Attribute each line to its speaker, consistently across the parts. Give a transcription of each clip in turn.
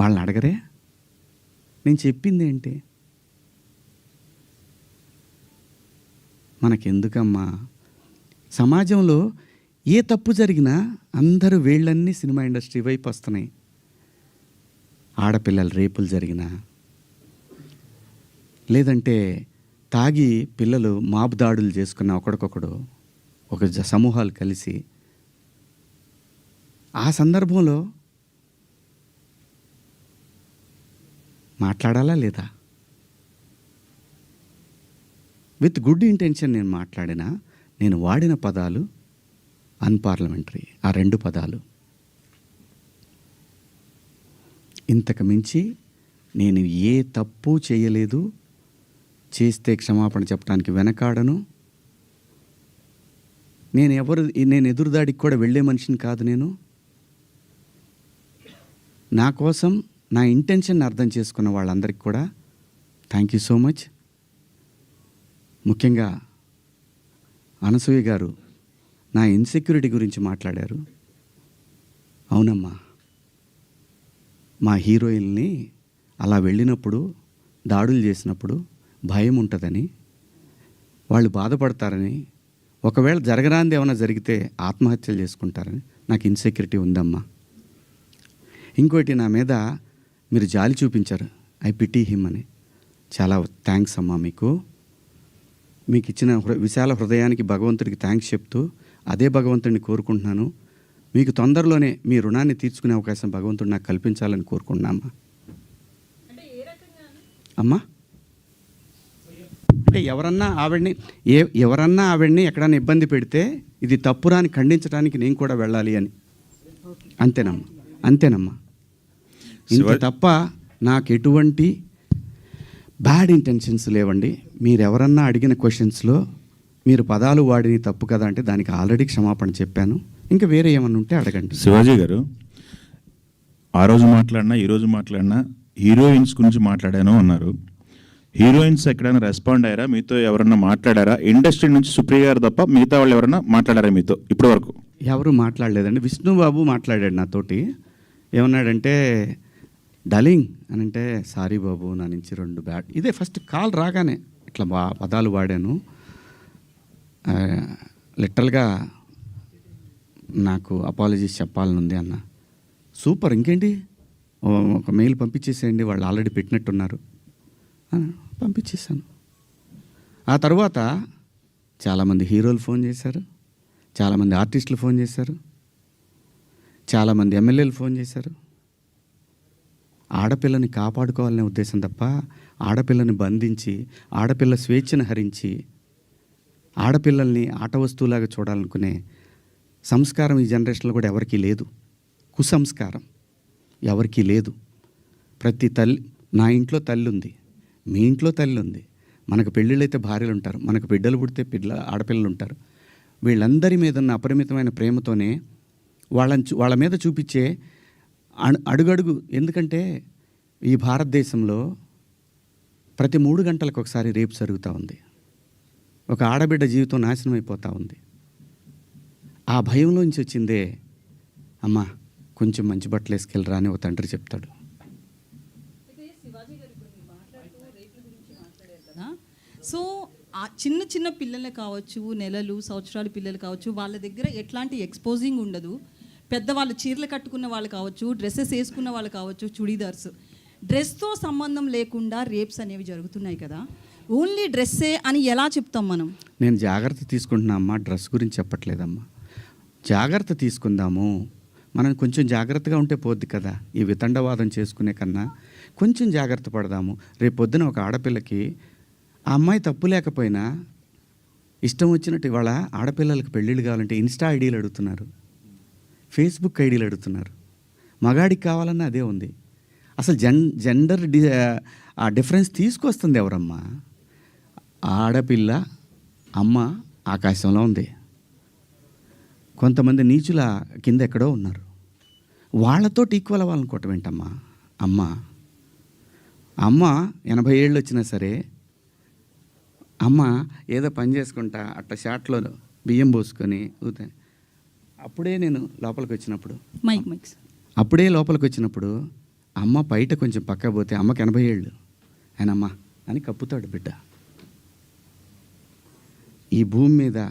Speaker 1: వాళ్ళని అడగరే? నేను చెప్పింది ఏంటి మనకెందుకమ్మా? సమాజంలో ఏ తప్పు జరిగినా అందరూ వేళ్ళన్నీ సినిమా ఇండస్ట్రీ వైపు వస్తున్నాయి. ఆడపిల్లలు రేపులు జరిగినా లేదంటే తాగి పిల్లలు మాబు దాడులు చేసుకున్న ఒకడికొకడు ఒక జ- సమూహాలు కలిసి ఆ సందర్భంలో మాట్లాడాలా లేదా? విత్ గుడ్ ఇంటెన్షన్ నేను మాట్లాడినా నేను వాడిన పదాలు అన్పార్లమెంటరీ ఆ రెండు పదాలు. ఇంతకు మించి నేను ఏ తప్పు చేయలేదు చేస్తే క్షమాపణ చెప్పడానికి వెనకాడను. నేను ఎవరు నేను ఎదురుదాడికి కూడా వెళ్ళే మనిషిని కాదు నేను. నా కోసం నా ఇంటెన్షన్ అర్థం చేసుకున్న వాళ్ళందరికీ కూడా థ్యాంక్ యూ సో మచ్ ముఖ్యంగా అనసూయ గారు నా ఇన్సెక్యూరిటీ గురించి మాట్లాడారు. అవునమ్మా. మా హీరోయిన్ని అలా వెళ్ళినప్పుడు దాడులు చేసినప్పుడు భయం ఉంటుందని వాళ్ళు బాధపడతారని ఒకవేళ జరగరాంది ఏమైనా జరిగితే ఆత్మహత్యలు చేసుకుంటారని నాకు ఇన్సెక్యూరిటీ ఉందమ్మా. ఇంకోటి నా మీద మీరు జాలి చూపించారు. ఐ పిటీ హిమ్ అని. చాలా థ్యాంక్స్ అమ్మా మీకు. మీకు ఇచ్చిన హృ విశాల హృదయానికి భగవంతుడికి థ్యాంక్స్ చెప్తూ అదే భగవంతుడిని కోరుకుంటున్నాను. మీకు తొందరలోనే మీ రుణాన్ని తీర్చుకునే అవకాశం భగవంతుడు నాకు కల్పించాలని కోరుకుంటున్నామ్మా అమ్మా. అంటే ఎవరన్నా ఆవిడ్ని ఏ ఎవరన్నా ఆవిడ్ని ఎక్కడన్నా ఇబ్బంది పెడితే ఇది తప్పురా అని ఖండించడానికి నేను కూడా వెళ్ళాలి అని. అంతేనమ్మా. అంతేనమ్మా. ఇంత తప్ప నాకు ఎటువంటి బ్యాడ్ ఇంటెన్షన్స్ లేవండి. మీరు ఎవరన్నా అడిగిన క్వశ్చన్స్లో మీరు పదాలు వాడిని తప్పు కదా అంటే దానికి ఆల్రెడీ క్షమాపణ చెప్పాను. ఇంకా వేరే ఏమన్నా ఉంటే అడగండి.
Speaker 2: శివాజీ గారు ఆ రోజు మాట్లాడినా ఈ రోజు మాట్లాడినా హీరోయిన్స్ గురించి మాట్లాడాను అన్నారు. హీరోయిన్స్ ఎక్కడైనా రెస్పాండ్ అయ్యారా? మీతో ఎవరన్నా మాట్లాడారా? ఇండస్ట్రీ నుంచి సుప్రియ గారు తప్ప మిగతా వాళ్ళు ఎవరన్నా మాట్లాడారా మీతో? ఇప్పటి వరకు
Speaker 1: ఎవరు మాట్లాడలేదండి. విష్ణుబాబు మాట్లాడాడు నాతోటి. ఏమన్నాడంటే డలింగ్ అని అంటే సారీ బాబు నా నుంచి రెండు బ్యాడ్ ఇదే ఫస్ట్ కాల్ రాగానే ఇట్లా బా పదాలు వాడాను. లిటరల్గా నాకు అపాలజీస్ చెప్పాలనుంది అన్న. సూపర్ ఇంకేంటి? ఒక మెయిల్ పంపించేసేయండి వాళ్ళు ఆల్రెడీ పెట్టినట్టున్నారు. పంపించేశాను. పంపించేసాను ఆ తర్వాత చాలామంది హీరోలు ఫోన్ చేశారు. చాలామంది ఆర్టిస్టులు ఫోన్ చేశారు. చాలామంది ఎమ్మెల్యేలు ఫోన్ చేశారు. ఆడపిల్లని కాపాడుకోవాలనే ఉద్దేశం తప్ప ఆడపిల్లని బంధించి ఆడపిల్ల స్వేచ్ఛను హరించి ఆడపిల్లల్ని ఆట వస్తువులాగా చూడాలనుకునే సంస్కారం ఈ జనరేషన్లో కూడా ఎవరికీ లేదు. కుసంస్కారం ఎవరికీ లేదు. ప్రతి తల్లి నా ఇంట్లో తల్లి ఉంది. మీ ఇంట్లో తల్లి ఉంది. మనకు పెళ్ళిళ్ళైతే భార్యలు ఉంటారు. మనకు బిడ్డలు పుడితే పిల్ల ఆడపిల్లలు ఉంటారు. వీళ్ళందరి మీద ఉన్న అపరిమితమైన ప్రేమతోనే వాళ్ళని చూ- వాళ్ళ మీద చూపించే అడుగడుగు. ఎందుకంటే ఈ భారతదేశంలో ప్రతి మూడు గంటలకు ఒకసారి రేపు జరుగుతూ ఉంది. ఒక ఆడబిడ్డ జీవితం నాశనం అయిపోతూ ఉంది. ఆ భయంలోంచి వచ్చిందే అమ్మా కొంచెం మంచి బట్టలు వేసుకెళ్ళరా అని ఒక తండ్రి చెప్తాడు.
Speaker 3: సో ఆ చిన్న చిన్న పిల్లలు కావచ్చు నెలలు సంవత్సరాలు పిల్లలు కావచ్చు వాళ్ళ దగ్గర ఎట్లాంటి ఎక్స్పోజింగ్ ఉండదు. పెద్దవాళ్ళు చీరలు కట్టుకున్న వాళ్ళు కావచ్చు డ్రెస్సెస్ వేసుకున్న వాళ్ళు కావచ్చు చుడీదార్స్. డ్రెస్తో సంబంధం లేకుండా రేప్స్ అనేవి జరుగుతున్నాయి కదా. ఓన్లీ డ్రెస్సే అని ఎలా చెప్తాం మనం?
Speaker 1: నేను జాగ్రత్త తీసుకుంటున్నా అమ్మా డ్రెస్ గురించి చెప్పట్లేదమ్మా. జాగ్రత్త తీసుకుందాము. మనం కొంచెం జాగ్రత్తగా ఉంటే పోద్ది కదా ఈ వితండవాదం చేసుకునే కన్నా. కొంచెం జాగ్రత్త పడదాము. రేపు పొద్దున ఒక ఆడపిల్లకి ఆ అమ్మాయి తప్పు లేకపోయినా ఇష్టం వచ్చినట్టు ఇవాళ ఆడపిల్లలకు పెళ్ళిళ్ళు కావాలంటే ఇన్స్టా ఐడీలు అడుగుతున్నారు. ఫేస్బుక్ ఐడీలు అడుగుతున్నారు. మగాడికి కావాలన్నా అదే ఉంది. అసలు జెన్ జెండర్ డి ఆ డిఫరెన్స్ తీసుకొస్తుంది ఎవరమ్మా? ఆడపిల్ల అమ్మ ఆకాశంలో ఉంది. కొంతమంది నీచుల కింద ఎక్కడో ఉన్నారు. వాళ్ళతో ఈక్వల్ అవ్వాలనుకోవటం ఏంటమ్మా? అమ్మ. అమ్మ ఎనభై ఏళ్ళు వచ్చినా సరే అమ్మ ఏదో పని చేసుకుంటా అట్ట షాట్లో బియ్యం పోసుకొని ఊతే అప్పుడే నేను లోపలికి వచ్చినప్పుడు.
Speaker 3: మైక్ మైక్స్
Speaker 1: అప్పుడే లోపలికి వచ్చినప్పుడు అమ్మ బయట కొంచెం పక్క పోతే అమ్మకి ఎనభై ఏళ్ళు. ఆయన అమ్మ అని కప్పుతాడు బిడ్డ. ఈ భూమి మీద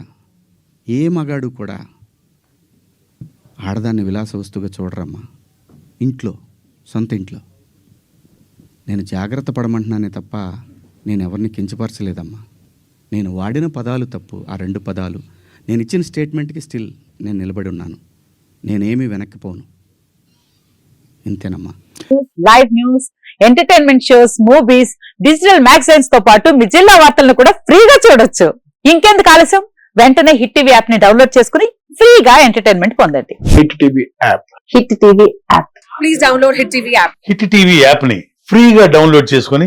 Speaker 1: ఏ మగాడు కూడా ఆడదాన్ని విలాస వస్తువుగా చూడరమ్మా. ఇంట్లో సొంత ఇంట్లో. నేను జాగ్రత్త పడమంటున్నానే తప్ప నేను ఎవరిని కించపరచలేదమ్మా. నేను వాడిన పదాలు తప్పు ఆ రెండు పదాలు. నేను ఇచ్చిన స్టేట్మెంట్కి స్టిల్ నేను నిలబడి ఉన్నాను. నేనేమీ వెనక్కిపోను. ఇంతేనమ్మా.
Speaker 4: Live news entertainment shows movies digital మ్యాగజైన్స్తో పాటు మీ జిల్లా వార్తలను కూడా ఫ్రీగా చూడొచ్చు. ఇంకెందుకు ఆలస్యం? వెంటనే హిట్ టీవీ యాప్ని డౌన్లోడ్ చేసుకుని ఫ్రీగా ఎంటర్టైన్మెంట్ పొందండి.
Speaker 5: Hit TV app.
Speaker 4: Hit TV app.
Speaker 5: Hit TV app. ని ఫ్రీగా డౌన్లోడ్ చేసుకొని